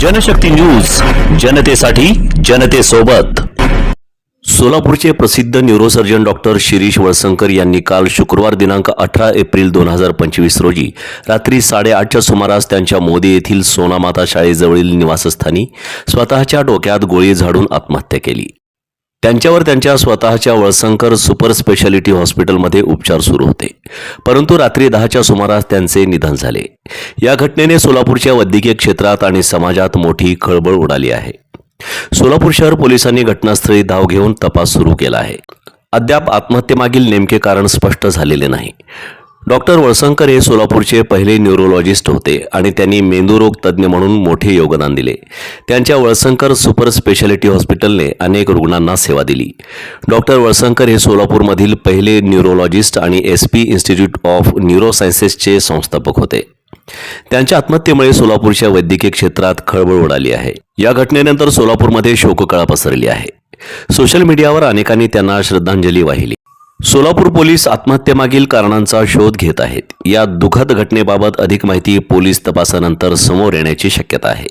Janshakti news जनतेसाठी जनतेसोबत. सोलापूरचे प्रसिद्ध न्यूरोसर्जन डॉक्टर शिरीष वळसंकर यांनी काल शुक्रवार दिनांक अठरा एप्रिल दोन हजार पंचवीस रोजी रात्री साडेआठच्या सुमारास त्यांच्या मोदी येथील सोनामाता शाळेजवळील निवासस्थानी स्वतःच्या डोक्यात गोळी झाडून आत्महत्या केली. त्यांच्यावर त्यांच्या स्वतःच्या वळसंकर सुपर स्पेशालिटी हॉस्पिटलमध्ये उपचार सुरू होते. परंतु रात्री दहाच्या सुमारास त्यांचे निधन झाले. या घटनेने सोलापूरच्या वैद्यकीय क्षेत्रात आणि समाजात मोठी खळबळ उडाली आहे. सोलापूर शहर पोलिसांनी घटनास्थळी धाव घेऊन तपास सुरू केला आहे. अद्याप आत्महत्येमागील नेमके कारण स्पष्ट झालेले नाही. डॉक्टर वळसंकर हे सोलापूरचे पहिले न्यूरोलॉजिस्ट होते आणि त्यांनी मेंदूरोग तज्ज्ञ म्हणून मोठे योगदान दिले. त्यांच्या वळसंकर सुपर स्पेशालिटी हॉस्पिटलने अनेक रुग्णांना सेवा दिली. डॉक्टर वळसंकर हे सोलापूरमधील पहिले न्यूरोलॉजिस्ट आणि एस पी इन्स्टिट्यूट ऑफ न्यूरोसायन्सेसचे संस्थापक होते. त्यांच्या आत्महत्येमुळे सोलापूरच्या वैद्यकीय क्षेत्रात खळबळ उडाली आहे. या घटनेनंतर सोलापूरमध्ये शोककळा पसरली आहे. सोशल मीडियावर अनेकांनी त्यांना श्रद्धांजली वाहिली. सोलापूर पोलीस आत्महत्येमागील कारणांचा शोध घेत आहेत. या दुखद घटनेबाबत अधिक माहिती पोलीस तपासानंतर समोर येण्याची शक्यता आहे.